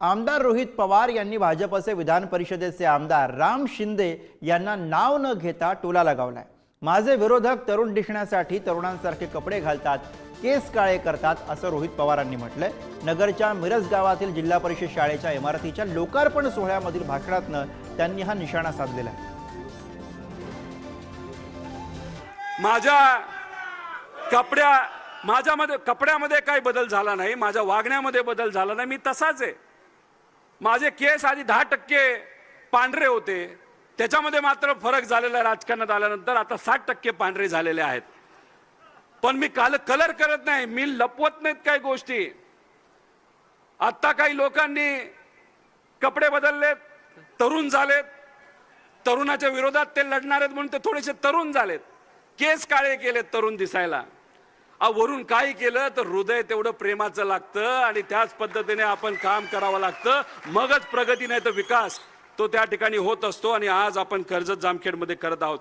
आमदार रोहित पवार यांनी भाजपचे विधान परिषदेचे आमदार राम शिंदे यांना नाव न घेता टोला लगावलाय. माझे विरोधक तरुण दिसण्यासाठी तरुणांसारखे कपडे घालतात केस काळे करतात असं रोहित पवारांनी म्हटलंय. नगरच्या मिरज गावातील जिल्हा परिषद शाळेच्या इमारतीच्या लोकार्पण सोहळ्यामधील भाषणातनं त्यांनी हा निशाणा साधलेला आहे. माझ्या कपड्या माझ्यामध्ये कपड्यामध्ये काही बदल झाला नाही माझ्या वागण्यामध्ये बदल झाला नाही मी तसाच आहे. माझे केस आधी दहा टक्के पांढरे होते. त्याच्यामध्ये मात्र फरक झालेला आहे राजकारणात आल्यानंतर. आता साठ टक्के पांढरे झालेले आहेत. पण मी काल कलर करत नाही. मी लपवत नाहीत काही गोष्टी. आता काही लोकांनी कपडे बदललेत तरुण झालेत. तरुणाच्या विरोधात ते लढणार आहेत म्हणून ते थोडेसे तरुण झालेत. केस काळे केलेत तरुण दिसायला. वरून काही केलं तर हृदय तेवढं प्रेमाचं लागतं आणि त्याच पद्धतीने आपण काम करावं लागतं. मगच प्रगती नाही तर विकास. तो त्या ठिकाणी होत असतो आणि आज आपण कर्जत जामखेडमध्ये करत आहोत.